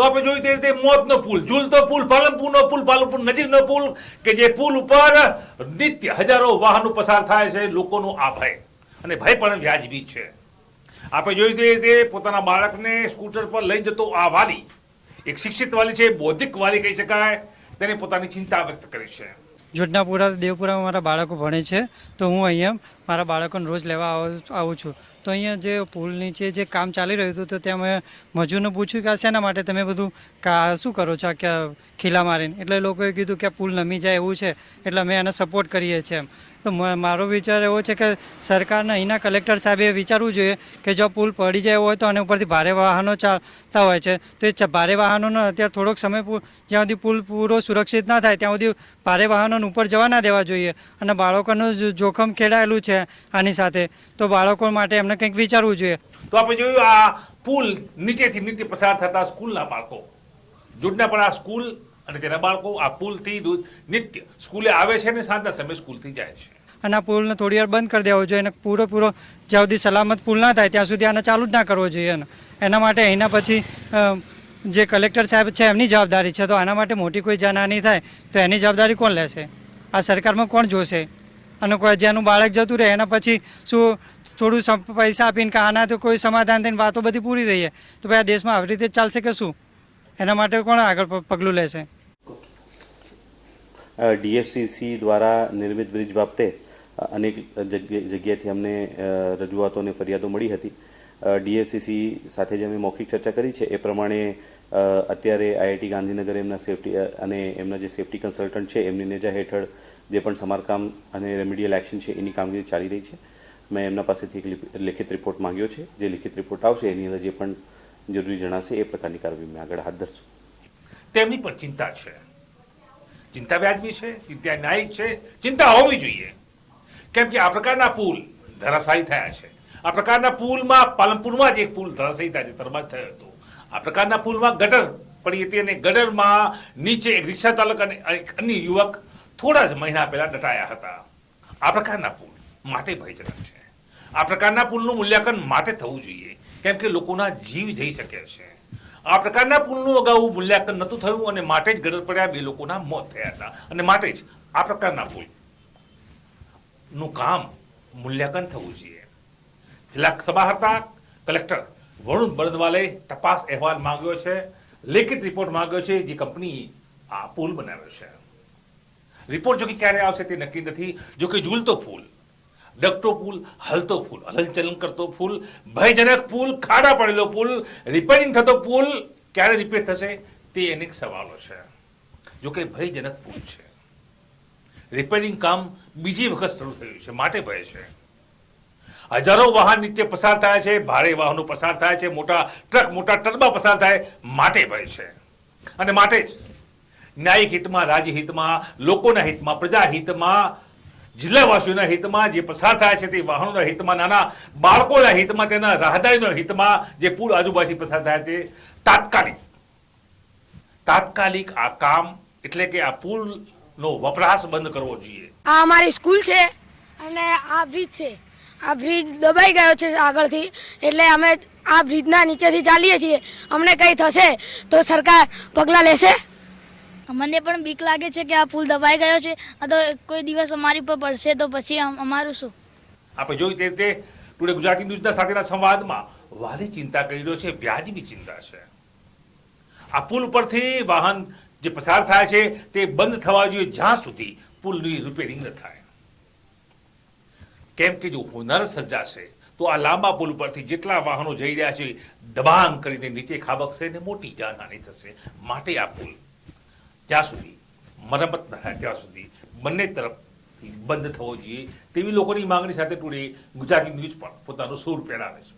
તો આપણે જોયું તે રીતે મોતનો પુલ ઝૂલતો પુલ, પાલનપુરનો પુલ, પાલનપુર નજીકનો પુલ, કે જે પુલ ઉપર નિત્ય હજારો વાહનો પસાર થાય છે, લોકોનો આ ભય. અને ભય પણ વ્યાજબી છે. આપણે જોયું તે રીતે પોતાના બાળકને સ્કૂટર પર લઈ જતો આ વાલી, એક શિક્ષિત વાલી છે, બૌદ્ધિક વાલી કહી શકાય, તેને પોતાની ચિંતા વ્યક્ત કરી છે. જોડનાપુરા દેવપુરામાં મારા બાળકો ભણે છે, તો હું અહીંયા મારા બાળકોને રોજ લેવા આવું છું તો અહીંયા જે પુલ નીચે જે કામ ચાલી રહ્યું હતું, તો ત્યાં મેં મજૂરને પૂછ્યું કે આ શેના માટે? તમે બધું કા શું કરો છો? કે ખીલા મારીને. એટલે લોકોએ કીધું કે પુલ નમી જાય એવું છે, એટલે અમે એને સપોર્ટ કરીએ છીએ એમ. તો મારો વિચાર એવો છે કે સરકારને અહીંના કલેક્ટર સાહેબે વિચારવું જોઈએ કે જો પુલ પડી જાય હોય તો આને ઉપરથી ભારે વાહનો ચાલતા હોય છે. તો એ ભારે વાહનોનો અત્યારે થોડોક સમય જ્યાં સુધી પુલ પૂરો સુરક્ષિત ના થાય, ત્યાં સુધી ભારે વાહનોને ઉપર જવા ના દેવા જોઈએ. અને બાળકોનું જોખમ ખેડાયેલું છે. આની સાથે. તો બાળકો માટે એમને કંઈક વિચારવું જોઈએ. તો આપણે જોયું આ પુલ નીચેથી નીચે પસાર થતા સ્કૂલના બાળકો. જૂટના પણ આ સ્કૂલ અને તેના બાળકો આ પુલથી નિત્ય સ્કૂલે આવે છે અને સાંજના સમયે સ્કૂલથી જાય છે. અને આ પુલને થોડી વાર બંધ કરી દેવો જોઈએ અને પૂરેપૂરો જ્યાં સુધી સલામત પુલ ના થાય ત્યાં સુધી આને ચાલુ જ ના કરવો જોઈએ એને. એના માટે એના પછી જે કલેક્ટર સાહેબ છે એમની જવાબદારી છે. તો આના માટે મોટી કોઈ જાનહાની થાય તો એની જવાબદારી કોણ લેશે? આ સરકારમાં કોણ જોશે? અને કોઈ જેનું બાળક જતું રહે, એના પછી શું થોડું પૈસા આપીને કે આના તો કોઈ સમાધાન થઈને વાતો બધી પૂરી થઈ તો ભાઈ આ દેશમાં આવી રીતે ચાલશે કે શું? એના માટે કોણ આગળ પગલું લેશે? ડીએફસીસી દ્વારા નિર્મિત બ્રિજ બાબતે અનેક જગ્યા- જગ્યાએથી અમને રજૂઆતો અને ફરિયાદો મળી હતી. ડીએફસીસી સાથે જે અમે મૌખિક ચર્ચા કરી છે, એ પ્રમાણે અત્યારે આઈઆઈટી ગાંધીનગર એમના સેફટી અને એમના જે સેફટી કન્સલ્ટન્ટ છે, એમની નેજા હેઠળ જે પણ સમારકામ અને રેમિડિયલ એક્શન છે, એની કામગીરી ચાલી રહી છે. મેં એમના પાસેથી એક લેખિત રિપોર્ટ માંગ્યો છે. જે લેખિત રિપોર્ટ આવશે, એની અંદર જે પણ જરૂરી જણાશે, એ પ્રકારની કાર્યવાહી મેં આગળ હાથ ધરશું. તેમની પણ ચિંતા છે. ચિંતા વ્યાજબી છે, ચિંતા ન્યાયિક છે. ચિંતા હોવી જોઈએ. કેમ કે આ પ્રકારના પુલ ધરાશાયી થયા છે. આ પ્રકારના પુલમાં પાલનપુરમાં જ એક પુલ ધરાશાયી થયા છે તરબાદ થયો હતો. આ પ્રકારના પુલમાં ગટર પડી હતી અને ગટરમાં નીચે એક રિક્ષા ચાલક અને અન્ય યુવક થોડા જ મહિના પહેલા દટાયા હતા. આ પ્રકારના પુલ માટે ભયજનક છે. આ પ્રકારના પુલનું મૂલ્યાંકન માટે થવું જોઈએ, કેમ કે લોકોના જીવ જઈ શકે છે. આ પ્રકારના પુલનું અગાઉ મૂલ્યાંકન નહોતું થયું અને માટે જ ગરજ પડ્યા બે લોકોના મોત થયા હતા. અને માટે જ આ પ્રકારના પુલનું કામ મૂલ્યાંકન થવું જોઈએ. જિલ્લા સભા હતા, કલેક્ટર વરુણ બળદવાલે તપાસ અહેવાલ માંગ્યો છે, લેખિત રિપોર્ટ માંગ્યો છે જે કંપની આ પુલ બનાવ્યો છે. રિપોર્ટ જો કે ક્યારે આવશે તે નક્કી નથી. જો કે ઝૂલતો ફૂલ ડકટો પુલ હલતો પુલ હલનચલન કરતો પુલ ભયજનક પુલ ખાડા પડેલો પુલ રિપેરિંગ થતો પુલ ક્યારે રિપેર થશે તે અનેક સવાલો છે જો કે ભયજનક પુલ છે. રિપેરિંગ કામ બીજી વખત શરૂ થયું છે, માટે ભય છે. હજારો વાહન નિત્ય પસાર થાય છે, ભારે વાહનો પસાર થાય છે, મોટા ટ્રક, મોટા ટર્બા પસાર થાય, માટે ભય છે. અને માટે જ ન્યાયિક હિતમાં રાજહિતમાં લોકોના હિતમાં, પ્રજા હિતમાં, જિલ્લાવાસીઓના હિતમાં જે પસાર થાય છે તે વાહનોના હિતમાં, નાના બાળકોના હિતમાં, તેના રાહદારીના હિતમાં જે પૂર આજુબાજુ પસાર થાય તે તાત્કાલિક. તાત્કાલિક આ કામ એટલે કે આ પુલનો વપરાશ બંધ કરવો જોઈએ. આ અમારી સ્કૂલ છે અને આ બ્રિજ છે. આ બ્રિજ દબાઈ ગયો છે આગળથી એટલે અમે આ બ્રિજના નીચેથી ચાલીએ છીએ. અમને કંઈ થશે તો સરકાર પગલાં લેશે? મને પણ બીક લાગે છે કે આ પુલ દબાઈ ગયો છે. તો કોઈ દિવસ અમારી પર પડશે તો પછી અમ- અમારું શું? આપણે જોયું તે રીતે ટુડે ગુજરાતી ન્યૂઝના સાથેના સંવાદમાં વાલી ચિંતા કરી રહ્યો છે, વ્યાજબી ચિંતા છે. આ પુલ પરથી વાહન જે પસાર થાય છે, તે બંધ થવા જોઈએ જ્યાં સુધી પુલની રિપેરિંગ ન થાય. કેમ કે જો હુનર સર્જાશે, તો આ લાંબા પુલ પરથી જેટલા વાહનો જઈ રહ્યા છે, દબાણ કરીને નીચે ખાબકશે ને મોટી જાનહાની થશે. માટે આ પુલ જ્યાં સુધી મરમત ન થાય, ત્યાં સુધી બંને તરફથી બંધ થવો જોઈએ. તેવી લોકોની માંગણી સાથે ટુડે ગુજરાતી ન્યૂઝ પણ પોતાનો સૂર પહેરાવે છે.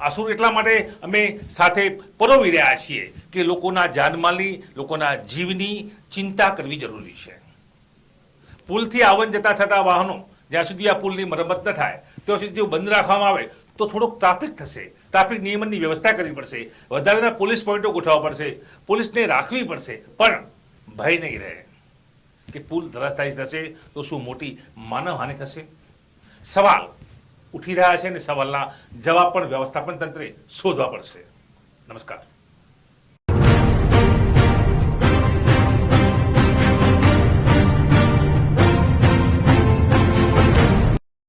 આ સૂર એટલા માટે અમે સાથે પરોવી રહ્યા છીએ કે લોકોના જાનમાલની, લોકોના જીવની ચિંતા કરવી જરૂરી છે. પુલથી આવન જતા થતા વાહનો, જ્યાં સુધી આ પુલની મરમત ન થાય, ત્યાં સુધી જો બંધ રાખવામાં આવે, તો થોડોક ટ્રાફિક થશે. ટ્રાફિક નિયમનની વ્યવસ્થા કરવી પડશે. વધારાના પોલીસ પોઈન્ટો ગોઠવવા પડશે. પોલીસને રાખવી પડશે. પણ ભય નહીં રહે. કે પુલ ધરાશાયી થશે તો શું મોટી માનવહાનિ થશે? સવાલ ઉઠી રહ્યા છે અને સવાલના જવાબ પણ વ્યવસ્થાપન તંત્રે શોધવા પડશે. નમસ્કાર.